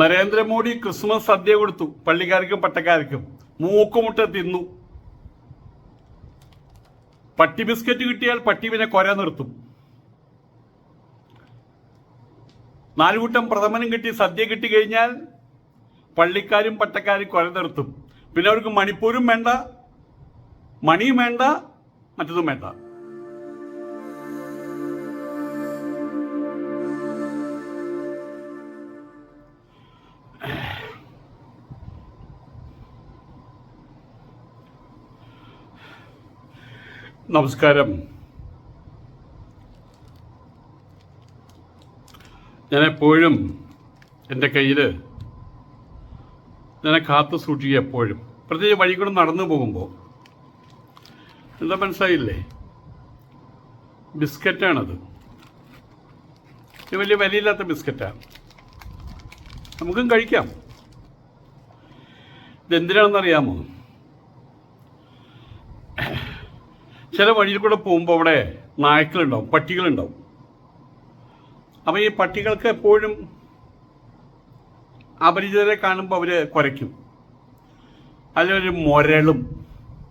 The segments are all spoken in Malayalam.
നരേന്ദ്രമോദി ക്രിസ്മസ് സദ്യ കൊടുത്തു പള്ളിക്കാർക്കും പട്ടക്കാർക്കും. മൂക്കുമുട്ട തിന്നു. പട്ടി ബിസ്ക്കറ്റ് കിട്ടിയാൽ പട്ടി പിന്നെ കൊര നിർത്തും. നാലുകൂട്ടം പ്രഥമനും കിട്ടി സദ്യ കിട്ടി കഴിഞ്ഞാൽ പള്ളിക്കാരും പട്ടക്കാരും കൊല നിർത്തും. പിന്നെ അവർക്ക് മണിപ്പൂരും വേണ്ട മണിയും വേണ്ട മറ്റതും വേണ്ട. നമസ്കാരം. ഞാൻ എപ്പോഴും എന്റെ കയ്യിൽ ഞാൻ കാത്തു സൂക്ഷിക്കുക എപ്പോഴും. പ്രത്യേകിച്ച് വഴി കൂടെ നടന്നു പോകുമ്പോൾ. എന്താ മനസ്സിലായില്ലേ? ബിസ്ക്കറ്റാണത്. വലിയ വിലയില്ലാത്ത ബിസ്ക്കറ്റാണ് നമുക്കും കഴിക്കാം. ഇതെന്തിനാണെന്നറിയാമോ? ചില വഴിയിൽ കൂടെ പോകുമ്പോൾ അവിടെ നായ്ക്കളുണ്ടാവും പട്ടികളുണ്ടാവും. അപ്പം ഈ പട്ടികൾക്ക് എപ്പോഴും അപരിചിതരെ കാണുമ്പോൾ അവർ കുരയ്ക്കും. അതിലൊരു മുരളും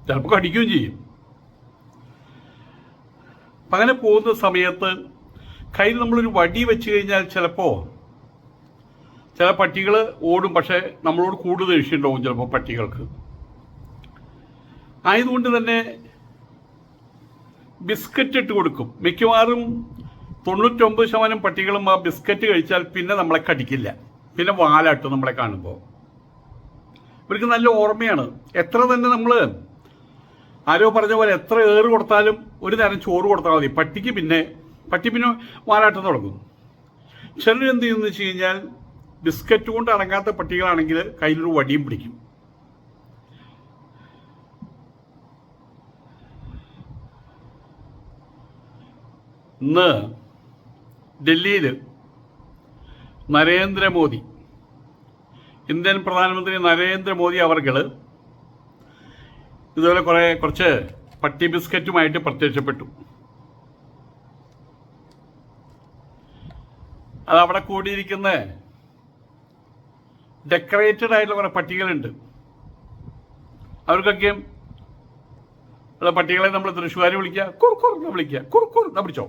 ചിലപ്പോൾ കടിക്കുകയും ചെയ്യും. അങ്ങനെ പോകുന്ന സമയത്ത് കയ്യിൽ നമ്മളൊരു വടി വെച്ച് കഴിഞ്ഞാൽ ചിലപ്പോൾ ചില പട്ടികൾ ഓടും പക്ഷേ നമ്മളോട് കൂടുതൽ ദേഷ്യമുണ്ടാവും ചിലപ്പോൾ പട്ടികൾക്ക്. ആയതുകൊണ്ട് തന്നെ ബിസ്ക്കറ്റ് ഇട്ട് കൊടുക്കും. മിക്കവാറും തൊണ്ണൂറ്റൊമ്പത് ശതമാനം പട്ടികളും ആ ബിസ്ക്കറ്റ് കഴിച്ചാൽ പിന്നെ നമ്മളെ കടിക്കില്ല. പിന്നെ വാലാട്ടും നമ്മളെ കാണുമ്പോൾ ഇവർക്ക് നല്ല ഓർമ്മയാണ്. എത്ര തന്നെ നമ്മൾ ആരോ പറഞ്ഞ പോലെ എത്ര ഏറ് കൊടുത്താലും ഒരു നേരം ചോറ് കൊടുത്താൽ മതി. പട്ടിക്ക് പിന്നെ പട്ടി പിന്നെ വാലാട്ടം തുടങ്ങും. ചിലരെന്ത് ചെയ്യുന്നു വെച്ച് കഴിഞ്ഞാൽ ബിസ്ക്കറ്റ് കൊണ്ട് അടങ്ങാത്ത പട്ടികളാണെങ്കിൽ കയ്യിലൊരു വടിയും പിടിക്കും. ഇന്ന് ഡൽഹിയിൽ നരേന്ദ്രമോദി ഇന്ത്യൻ പ്രധാനമന്ത്രി നരേന്ദ്രമോദി അവർകൾ ഇതുപോലെ കുറേ കുറച്ച് പട്ടി ബിസ്ക്കറ്റുമായിട്ട് പ്രത്യക്ഷപ്പെട്ടു. അത് അവിടെ കൂടിയിരിക്കുന്ന ഡെക്കറേറ്റഡ് ആയിട്ടുള്ള കുറെ പട്ടികളുണ്ട്. അവർക്കൊക്കെ പട്ടികളെ നമ്മൾ തൃശ്ശൂർ വിളിക്കുക കുറുക്കുറുന്ന് വിളിക്കുക കുറുക്കുറുന്ന് പിടിച്ചോ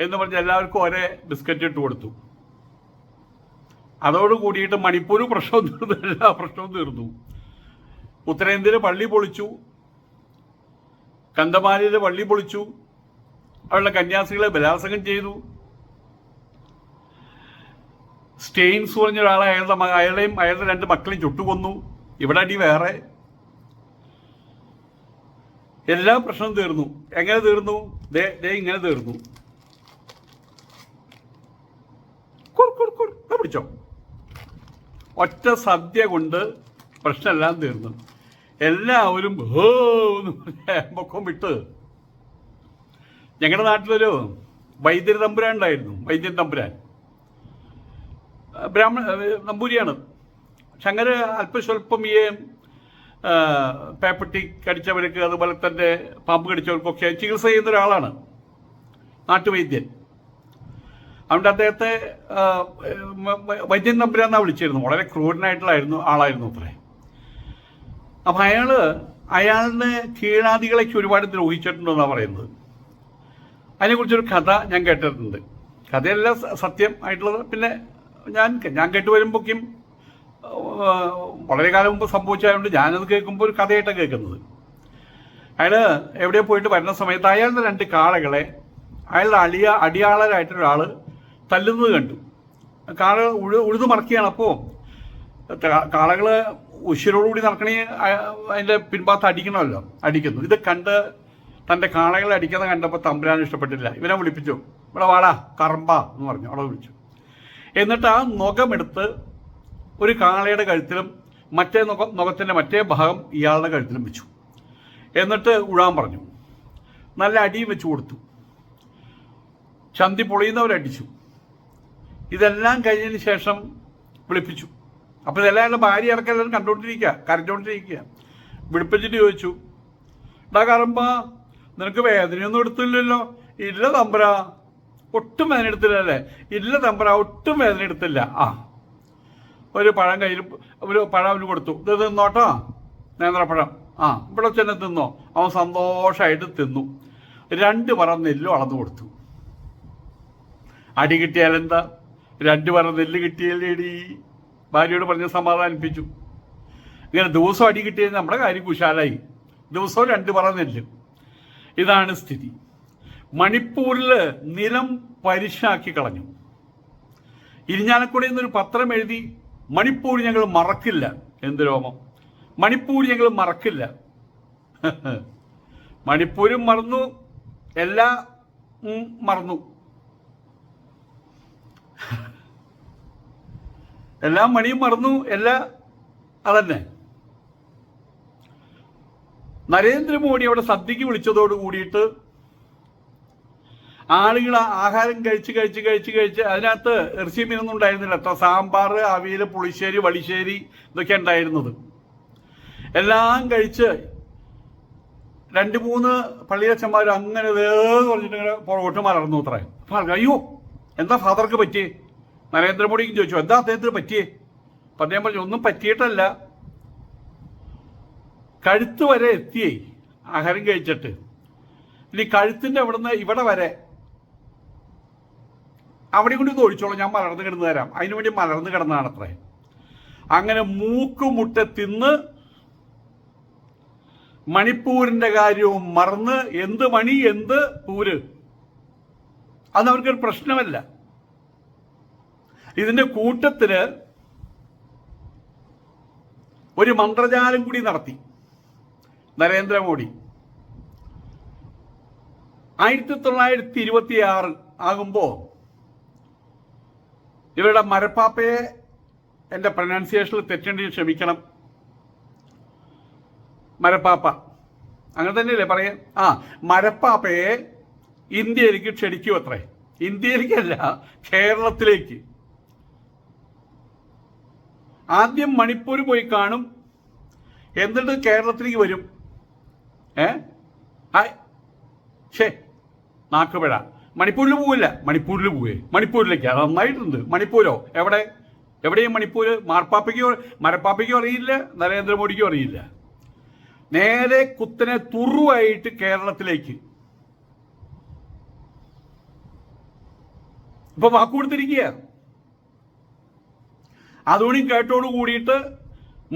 എന്ന് പറഞ്ഞ് എല്ലാവർക്കും ഒരേ ബിസ്ക്കറ്റ് ഇട്ട് കൊടുത്തു. അതോട് കൂടിയിട്ട് മണിപ്പൂർ പ്രശ്നവും തീർന്നു എല്ലാ പ്രശ്നവും തീർന്നു. ഉത്തരേന്ത്യയിൽ പള്ളി പൊളിച്ചു. കന്തമാലിയിൽ പള്ളി പൊളിച്ചു. അവരുടെ കന്യാസികളെ ബലാത്സംഗം ചെയ്തു. സ്റ്റെയിൻസ് പറഞ്ഞ ഒരാളെ അയാളുടെ അയാളെയും അയാളുടെ രണ്ട് മക്കളെയും ചുട്ടുകൊന്നു. ഇവിടെ അടി വേറെ. എല്ലാ പ്രശ്നവും തീർന്നു. എങ്ങനെ തീർന്നു? ദേ ദേ ഇങ്ങനെ തീർന്നു. കുർ ഒറ്റ സദ്യ കൊണ്ട് പ്രശ്നമെല്ലാം തീർന്നു. എല്ലാവരും ഹോ എന്ന് പറയുമ്പോൾ വിട്ട്. ഞങ്ങളുടെ നാട്ടിലൊരു വൈദ്യർ തമ്പുരാൻ ഉണ്ടായിരുന്നു വൈദ്യൻ തമ്പുരാൻ. ബ്രാഹ്മണ നമ്പൂരിയാണ്. അങ്ങനെ അല്പസ്വല്പം ഈ പേപ്പട്ടി കടിച്ചവർക്ക് അതുപോലെ തന്നെ പാമ്പ് കടിച്ചവർക്കൊക്കെ ചികിത്സ ചെയ്യുന്ന ഒരാളാണ് നാട്ടുവൈദ്യൻ. അതുകൊണ്ട് അദ്ദേഹത്തെ വൈദ്യൻ തമ്പുരാന്നാ വിളിച്ചിരുന്നു. വളരെ ക്രൂരനായിട്ടുള്ളായിരുന്നു ആളായിരുന്നു അത്രേ. അപ്പം അയാൾ അയാളുടെ കീഴാദികളേക്ക് ഒരുപാട് ദ്രോഹിച്ചിട്ടുണ്ടെന്നാണ് പറയുന്നത്. അതിനെക്കുറിച്ചൊരു കഥ ഞാൻ കേട്ടിട്ടുണ്ട്. കഥയല്ല സത്യം ആയിട്ടുള്ളത്. പിന്നെ ഞാൻ ഞാൻ കേട്ട് വരുമ്പോഴേക്കും വളരെ കാലം മുമ്പ് സംഭവിച്ചതുകൊണ്ട് ഞാനത് കേൾക്കുമ്പോൾ ഒരു കഥയായിട്ടാണ് കേൾക്കുന്നത്. അയാൾ എവിടെ പോയിട്ട് വരുന്ന സമയത്ത് അയാളുടെ രണ്ട് കാളകളെ അയാളുടെ അടിയ അടിയാളരായിട്ടൊരാൾ തല്ലുന്നത് കണ്ടു. കാള ഉഴു ഉഴുതു മറക്കുകയാണ്. അപ്പോൾ കാളകൾ ഉശിരോടുകൂടി നടക്കണേ അതിന്റെ പിൻഭാഗത്ത് അടിക്കണമല്ലോ. അടിക്കുന്നു. ഇത് കണ്ട് തന്റെ കാളകളെ അടിക്കുന്ന കണ്ടപ്പോൾ തമ്പുരാൻ ഇഷ്ടപ്പെട്ടില്ല. ഇവനെ വിളിപ്പിച്ചു. ഇവിടെ വാടാ കറമ്പ എന്ന് പറഞ്ഞു. അവിടെ വിളിച്ചു. എന്നിട്ട് ആ നുഖമെടുത്ത് ഒരു കാളയുടെ കഴുത്തിലും മറ്റേ നുഖം മറ്റേ ഭാഗം ഇയാളുടെ കഴുത്തിലും വെച്ചു. എന്നിട്ട് ഉഴാൻ പറഞ്ഞു. നല്ല അടിയും വെച്ചു കൊടുത്തു. ചന്തി പൊളിയുന്നവരടിച്ചു. ഇതെല്ലാം കഴിഞ്ഞതിന് ശേഷം വിളിപ്പിച്ചു. അപ്പോൾ ഇതെല്ലാം എന്റെ ഭാര്യ അടക്കം എല്ലാവരും കണ്ടുകൊണ്ടിരിക്കുക കരഞ്ഞുകൊണ്ടിരിക്കുക. വിളിപ്പിച്ചിട്ട് ചോദിച്ചു ഡാ കറമ്പ നിനക്ക് വേദനയൊന്നും എടുത്തില്ലല്ലോ? ഇല്ല തമ്പര. ഒട്ടും വേദന എടുത്തില്ലല്ലേ? ഇല്ല തമ്പര ഒട്ടും വേദന എടുത്തില്ല. ആ ഒരു പഴം കയ്യിൽ ഒരു പഴം അവന് കൊടുത്തു. ഇത് തിന്നോട്ടോ നേന്ത്രപ്പഴം. ആ ഇവിടെ ചെന്നെ തിന്നോ അവൻ സന്തോഷമായിട്ട് തിന്നു. രണ്ട് പറ നെല്ലും അളന്നു കൊടുത്തു. അടി കിട്ടിയാലെന്താ രണ്ട് പറ നെല്ല് കിട്ടിയല്ലേടി? ഭാര്യയോട് പറഞ്ഞ് സമാധാനിപ്പിച്ചു ഇങ്ങനെ ദിവസം അടി കിട്ടിയത് നമ്മുടെ കാര്യം കുശാലായി. ദിവസവും രണ്ട് പറ നെല്ല്. ഇതാണ് സ്ഥിതി. മണിപ്പൂരിൽ നിലം പരിശാക്കി കളഞ്ഞു. ഇരിഞ്ഞാലക്കുടി എന്നൊരു പത്രം എഴുതി മണിപ്പൂർ ഞങ്ങൾ മറക്കില്ല എന്ത് രോമം? മണിപ്പൂർ ഞങ്ങൾ മറക്കില്ല. മണിപ്പൂരും മറന്നു എല്ലാ മറന്നു. എല്ലാ മണിയും മറന്നു എല്ലാ അതന്നെ. നരേന്ദ്രമോദി അവിടെ സദ്യക്ക് വിളിച്ചതോട് കൂടിയിട്ട് ആളുകൾ ആഹാരം കഴിച്ച് കഴിച്ച് കഴിച്ച് കഴിച്ച് അതിനകത്ത് ഇറച്ചി മീനൊന്നും ഉണ്ടായിരുന്നില്ല. കേട്ടോ സാമ്പാർ അവിയൽ പുളിശ്ശേരി വളിശ്ശേരി ഇതൊക്കെ ഉണ്ടായിരുന്നത്. എല്ലാം കഴിച്ച് രണ്ട് മൂന്ന് പള്ളിയച്ചന്മാർ അങ്ങനെ പറഞ്ഞിട്ട് പുറകോട്ട് മലർന്നു അത്രേ. അയ്യോ എന്താ ഫാദർക്ക് പറ്റിയേ? നരേന്ദ്രമോദിക്കും ചോദിച്ചു എന്താ അദ്ദേഹത്തിന് പറ്റിയേ? അപ്പം അദ്ദേഹം പറഞ്ഞു ഒന്നും പറ്റിയിട്ടല്ല. കഴുത്ത് വരെ എത്തിയേ ആഹാരം കഴിച്ചിട്ട്. ഇനി കഴുത്തിന്റെ അവിടുന്ന് ഇവിടെ വരെ അവിടെ കൊണ്ട് ഇത് ഒഴിച്ചോളൂ ഞാൻ മലർന്ന് കിടന്നു തരാം. അതിനു വേണ്ടി മലർന്ന് കിടന്നതാണ് അത്രേ അങ്ങനെ മൂക്കുമുട്ട തിന്ന് മണിപ്പൂരിന്റെ കാര്യവും മറന്ന് എന്ത് മണി എന്ത് പൂര്? അത് അവർക്കൊരു പ്രശ്നമല്ല. ഇതിന്റെ കൂട്ടത്തിൽ ഒരു മന്ത്രജാലം കൂടി നടത്തി. നരേന്ദ്രമോദി. ആയിരത്തി തൊള്ളായിരത്തി ഇരുപത്തി ആറ് ആകുമ്പോ ഇവരുടെ മരപ്പാപ്പയെ എന്റെ പ്രൊനൗൺസിയേഷനിൽ തെറ്റുണ്ടെങ്കിൽ ക്ഷമിക്കണം. മരപ്പാപ്പ. അങ്ങനെ തന്നെയല്ലേ പറയാൻ? ആ മരപ്പാപ്പയെ ഇന്ത്യയിലേക്ക് ക്ഷണിക്കൂ അത്രേ. ഇന്ത്യയിലേക്കല്ല കേരളത്തിലേക്ക്. ആദ്യം മണിപ്പൂർ പോയി കാണും. എന്നിട്ട് കേരളത്തിലേക്ക് വരും. ഏ? ഷേ നാക്കുപഴ. മണിപ്പൂരിൽ പോവില്ല. മണിപ്പൂരിൽ പോവേ. മണിപ്പൂരിലേക്ക്. അത് നന്നായിട്ടുണ്ട്. മണിപ്പൂരോ? എവിടെ? എവിടെയും മണിപ്പൂര്? മാർപ്പാപ്പയ്ക്കോ മരപ്പാപ്പയ്ക്കോ അറിയില്ല. നരേന്ദ്രമോദിക്കോ അറിയില്ല. നേരെ കുത്തനെ തുറുവായിട്ട് കേരളത്തിലേക്ക്. ഇപ്പൊ വാക്ക് കൊടുത്തിരിക്കുക അതുകൂടി കേട്ടോട് കൂടിയിട്ട്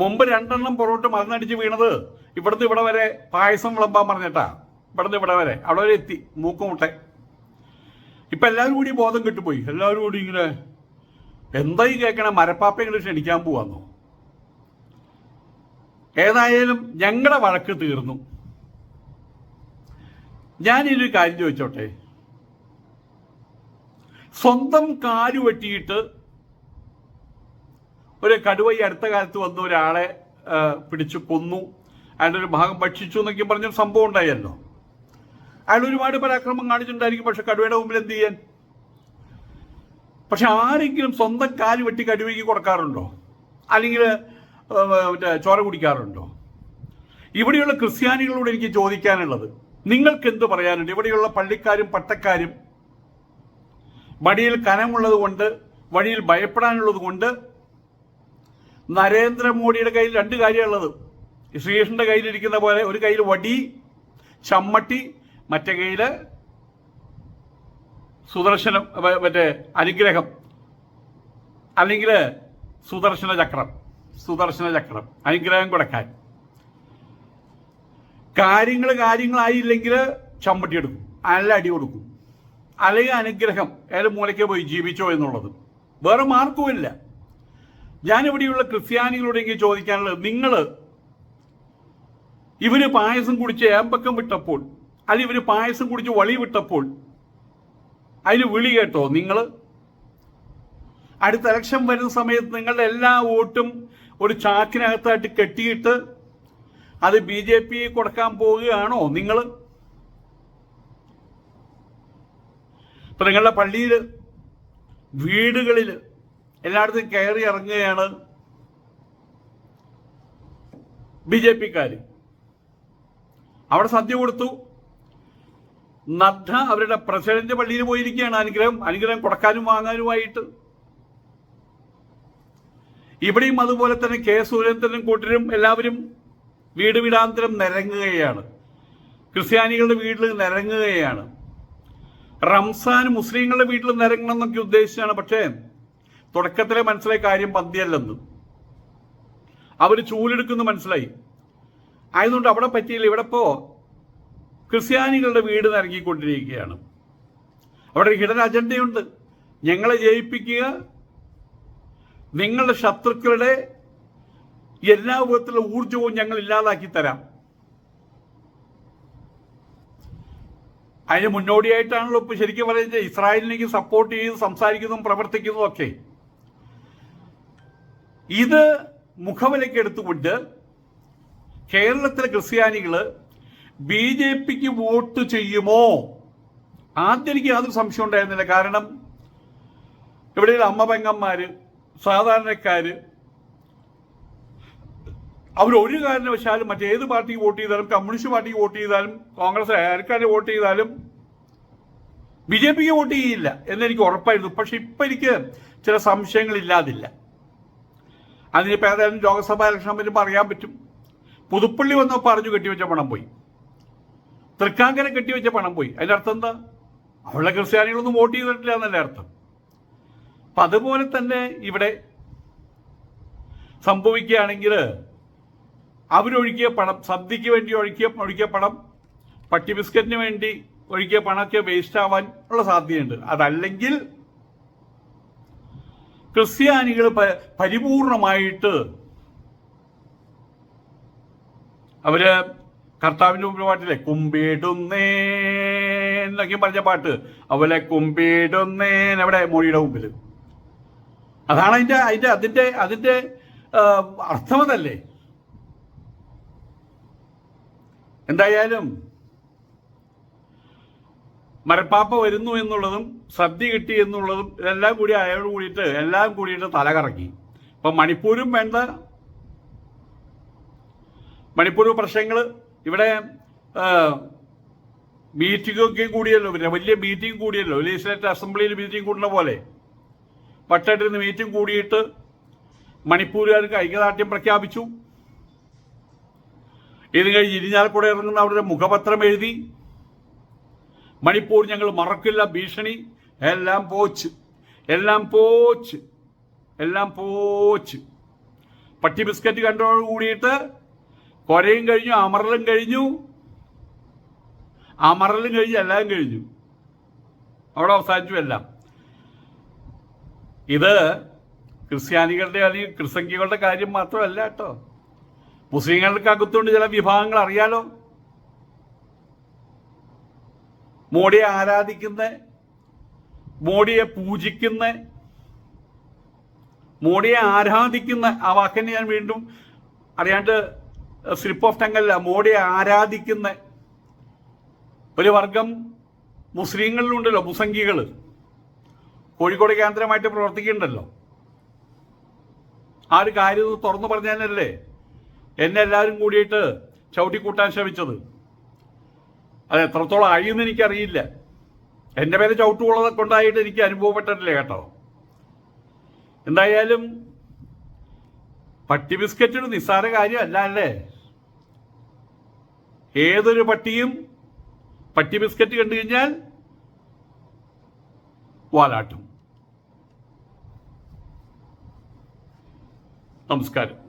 മുമ്പ് രണ്ടെണ്ണം പുറകോട്ട് മറന്നടിച്ച് വീണത് ഇവിടുന്ന് ഇവിടെ വരെ പായസം വിളമ്പാൻ പറഞ്ഞിട്ടാ. ഇവിടുന്ന് ഇവിടെ വരെ. അവിടെ വരെ എത്തി. മൂക്കുമുട്ടെ. ഇപ്പൊ എല്ലാവരും കൂടി ബോധം കിട്ടുപോയി. എല്ലാവരും കൂടി ഇങ്ങനെ എന്താ ഈ കേൾക്കണ മരപ്പാപ്പ ഇങ്ങനെ ക്ഷണിക്കാൻ പോവാന്നോ? ഏതായാലും ഞങ്ങളുടെ വഴക്ക് തീർന്നു. ഇതൊരു കാര്യം ചോദിച്ചോട്ടെ? സ്വന്തം കാൽ വെട്ടിയിട്ട് ഒരു കടുവ ഈ അടുത്ത കാലത്ത് വന്ന ഒരാളെ പിടിച്ചു കൊന്നു. അയാളുടെ ഒരു ഭാഗം ഭക്ഷിച്ചു എന്നൊക്കെ പറഞ്ഞൊരു സംഭവം ഉണ്ടായല്ലോ. അയാൾ ഒരുപാട് പരാക്രമം കാണിച്ചിട്ടുണ്ടായിരിക്കും പക്ഷെ കടുവയുടെ മുമ്പിൽ എന്ത് ചെയ്യാൻ? പക്ഷെ ആരെങ്കിലും സ്വന്തം കാൽ വെട്ടി കടുവയ്ക്ക് കൊടുക്കാറുണ്ടോ? അല്ലെങ്കിൽ മറ്റേ ചോര കുടിക്കാറുണ്ടോ? ഇവിടെയുള്ള ക്രിസ്ത്യാനികളോട് എനിക്ക് ചോദിക്കാനുള്ളത് നിങ്ങൾക്ക് എന്ത് പറയാനുണ്ട്? ഇവിടെയുള്ള പള്ളിക്കാരും പട്ടക്കാരും വടിയിൽ കനമുള്ളത് കൊണ്ട് വഴിയിൽ ഭയപ്പെടാനുള്ളത് കൊണ്ട് നരേന്ദ്രമോദിയുടെ കയ്യിൽ രണ്ട് കാര്യമുള്ളത് ശ്രീകൃഷ്ണന്റെ കയ്യിലിരിക്കുന്ന പോലെ ഒരു കയ്യിൽ വടി ചമ്മട്ടി മറ്റേ കയ്യിൽ സുദർശനം മറ്റേ അനുഗ്രഹം അല്ലെങ്കിൽ സുദർശന ചക്രം സുദർശന ചക്രം അനുഗ്രഹം കൊടുക്കാൻ. കാര്യങ്ങൾ കാര്യങ്ങളായില്ലെങ്കിൽ ചമ്മട്ടി എടുക്കും. അല്ല അടി കൊടുക്കും. അല്ലെങ്കിൽ അനുഗ്രഹം ഏത് മൂലയ്ക്ക് പോയി ജീവിച്ചോ എന്നുള്ളത്. വേറെ മാർക്കുമില്ല ഞാനിവിടെയുള്ള ക്രിസ്ത്യാനികളോട് എനിക്ക് ചോദിക്കാനുള്ളത് നിങ്ങൾ ഇവർ പായസം കുടിച്ച് ഏമ്പക്കം വിട്ടപ്പോൾ അല്ലെങ്കിൽ ഇവർ പായസം കുടിച്ച് വളി വിട്ടപ്പോൾ അതിന് വിളി കേട്ടോ നിങ്ങൾ അടുത്ത ഇലക്ഷൻ വരുന്ന സമയത്ത് നിങ്ങളുടെ എല്ലാ വോട്ടും ഒരു ചാക്കിനകത്തായിട്ട് കെട്ടിയിട്ട് അത് ബി ജെ പി കൊടുക്കാൻ പോവുകയാണോ നിങ്ങൾ ഇപ്പൊ നിങ്ങളുടെ പള്ളിയിൽ വീടുകളിൽ എല്ലായിടത്തും കയറി ഇറങ്ങുകയാണ് ബി ജെ പിക്കാര്. അവിടെ സദ്യ കൊടുത്തു. നദ്ദ അവരുടെ പ്രസിഡന്റ് പള്ളിയിൽ പോയിരിക്കുകയാണ്. അനുഗ്രഹം അനുഗ്രഹം കൊടുക്കാനും വാങ്ങാനുമായിട്ട്. ഇവിടെയും അതുപോലെ തന്നെ കെ സുരേന്ദ്രനും കൂട്ടരും എല്ലാവരും വീട് വീടാന്തരം നിരങ്ങുകയാണ്. ക്രിസ്ത്യാനികളുടെ വീട്ടിൽ നിരങ്ങുകയാണ്. റംസാൻ മുസ്ലിങ്ങളുടെ വീട്ടിൽ നിരങ്ങണം എന്നൊക്കെ ഉദ്ദേശിച്ചാണ്. പക്ഷേ തുടക്കത്തിലെ മനസ്സിലായ കാര്യം പന്തിയല്ലെന്ന്. അവർ ചൂലെടുക്കുന്നു മനസ്സിലായി. ആയതുകൊണ്ട് അവിടെ പറ്റിയില്ല. ഇവിടെ ക്രിസ്ത്യാനികളുടെ വീട് നിരങ്ങിക്കൊണ്ടിരിക്കുകയാണ്. അവിടെ ഹിഡൻ അജണ്ടയുണ്ട്. ഞങ്ങളെ ജയിപ്പിക്കുക നിങ്ങളുടെ ശത്രുക്കളുടെ എല്ലാ വിധത്തിലുള്ള ഊർജവും ഞങ്ങൾ ഇല്ലാതാക്കി തരാം. അതിന് മുന്നോടിയായിട്ടാണല്ലോ ഇപ്പൊ ശരിക്കും പറയുന്നത്. ഇസ്രായേലിലേക്ക് സപ്പോർട്ട് ചെയ്ത് സംസാരിക്കുന്നതും പ്രവർത്തിക്കുന്നതും ഒക്കെ. ഇത് മുഖവിലേക്ക് എടുത്തുകൊണ്ട് കേരളത്തിലെ ക്രിസ്ത്യാനികൾ ബി ജെ പിക്ക് വോട്ട് ചെയ്യുമോ? ആദ്യം എനിക്ക് യാതൊരു സംശയം ഉണ്ടായിരുന്നില്ല കാരണം ഇവിടെയുള്ള അമ്മ പെങ്ങന്മാര് സാധാരണക്കാര് അവർ ഒരു കാരണവശാലും മറ്റേത് പാർട്ടിക്ക് വോട്ട് ചെയ്താലും കമ്മ്യൂണിസ്റ്റ് പാർട്ടിക്ക് വോട്ട് ചെയ്താലും കോൺഗ്രസ് ആർക്കാരെ വോട്ട് ചെയ്താലും ബി ജെ പിക്ക് വോട്ട് ചെയ്യില്ല എന്നെനിക്ക് ഉറപ്പായിരുന്നു. പക്ഷെ ഇപ്പൊ എനിക്ക് ചില സംശയങ്ങൾ ഇല്ലാതില്ല. അതിനിപ്പോൾ ഏതായാലും ലോക്സഭാ ഇലക്ഷൻ വരുമ്പോൾ അറിയാൻ പറ്റും. പുതുപ്പള്ളി വന്നോ പറഞ്ഞു കെട്ടിവെച്ച പണം പോയി. തൃക്കാങ്കര കെട്ടിവെച്ച പണം പോയി. അതിന്റെ അർത്ഥം എന്താ? അവളുടെ ക്രിസ്ത്യാനികളൊന്നും വോട്ട് ചെയ്തിട്ടില്ല എന്നല്ല അർത്ഥം? അപ്പൊ അതുപോലെ തന്നെ ഇവിടെ സംഭവിക്കുകയാണെങ്കിൽ അവരൊഴുക്കിയ പണം സദ്യക്ക് വേണ്ടി ഒഴുക്കിയ ഒഴുക്കിയ പണം പട്ടി ബിസ്ക്കറ്റിന് വേണ്ടി ഒഴുക്കിയ പണമൊക്കെ വേസ്റ്റ് ആവാൻ ഉള്ള സാധ്യതയുണ്ട്. അതല്ലെങ്കിൽ ക്രിസ്ത്യാനികൾ പരിപൂർണമായിട്ട് അവർ കർത്താവിന്റെ മുമ്പിൽ പാട്ടില്ലേ കുമ്പിടുന്നേ എന്നൊക്കെ പറഞ്ഞ പാട്ട്. അവലെ കുമ്പിടുന്നേൻ അവിടെ മൊഴിയുടെ മുമ്പിൽ അതാണ് അതിന്റെ അതിന്റെ അതിന്റെ അതിന്റെ അർത്ഥമതല്ലേ എന്തായാലും മരപ്പാപ്പ വരുന്നു എന്നുള്ളതും സദ്യ കിട്ടി എന്നുള്ളതും ഇതെല്ലാം കൂടി അയാളോട് കൂടിയിട്ട് എല്ലാം കൂടിയിട്ട് തല കറക്കി. ഇപ്പൊ മണിപ്പൂരും വേണ്ട. മണിപ്പൂർ പ്രശ്നങ്ങൾ ഇവിടെ മീറ്റിംഗൊക്കെ കൂടിയല്ലോ. പിന്നെ വലിയ മീറ്റിംഗ് കൂടിയല്ലോ. ലെജിസ്ലേറ്റർ അസംബ്ലിയിൽ മീറ്റിംഗ് കൂടുന്ന പോലെ. പട്ടായിട്ടിരുന്ന് മീറ്റിംഗ് കൂടിയിട്ട് മണിപ്പൂരുകാർക്ക് ഐക്യദാർഢ്യം പ്രഖ്യാപിച്ചു. ഇത് കഴിഞ്ഞ് ഇരിഞ്ഞാലക്കുട ഇറങ്ങുന്ന അവരുടെ മുഖപത്രം എഴുതി. മണിപ്പൂർ ഞങ്ങൾ മറക്കില്ല ഭീഷണി. എല്ലാം പോച്ച്. എല്ലാം പോച്ച്. എല്ലാം പോച്ച്. പട്ടി ബിസ്ക്കറ്റ് കണ്ടോട് കൂടിയിട്ട് കൊരയും കഴിഞ്ഞു അമറലും കഴിഞ്ഞു. അമറലും കഴിഞ്ഞു എല്ലാം കഴിഞ്ഞു. അവിടെ അവസാനിച്ചു എല്ലാം. ഇത് ക്രിസ്ത്യാനികളുടെ അല്ലെങ്കിൽ ക്രിസംഖ്യകളുടെ കാര്യം മാത്രമല്ല കേട്ടോ. മുസ്ലിങ്ങൾക്ക് അകത്തുകൊണ്ട് ചില വിഭാഗങ്ങൾ അറിയാലോ? മോഡിയെ ആരാധിക്കുന്ന മോഡിയെ പൂജിക്കുന്ന മോഡിയെ ആരാധിക്കുന്ന ആ വാക്കിനെ ഞാൻ വീണ്ടും അറിയാണ്ട് സ്ലിപ്പ് ഓഫ് ടങ്ങല്ല മോഡിയെ ആരാധിക്കുന്ന ഒരു വർഗം മുസ്ലിങ്ങളിലുണ്ടല്ലോ മുസംഖികൾ കോഴിക്കോട് കേന്ദ്രമായിട്ട് പ്രവർത്തിക്കുന്നുണ്ടല്ലോ. ആ ഒരു കാര്യം തുറന്നു പറഞ്ഞാലല്ലേ? എന്നെ എല്ലാവരും കൂടിയിട്ട് ചവിട്ടിക്കൂട്ടാൻ ശ്രമിച്ചത്. അത് എത്രത്തോളം ആയിന്ന് എനിക്കറിയില്ല. എന്റെ പേര് ചവിട്ടുള്ളത് കൊണ്ടായിട്ട് എനിക്ക് അനുഭവപ്പെട്ടിട്ടില്ല കേട്ടോ? എന്തായാലും പട്ടി ബിസ്ക്കറ്റ് ഒരു നിസ്സാര കാര്യമല്ല അല്ലേ? ഏതൊരു പട്ടിയും പട്ടി ബിസ്ക്കറ്റ് കണ്ടു കഴിഞ്ഞാൽ വാലാട്ടും. നമസ്കാരം.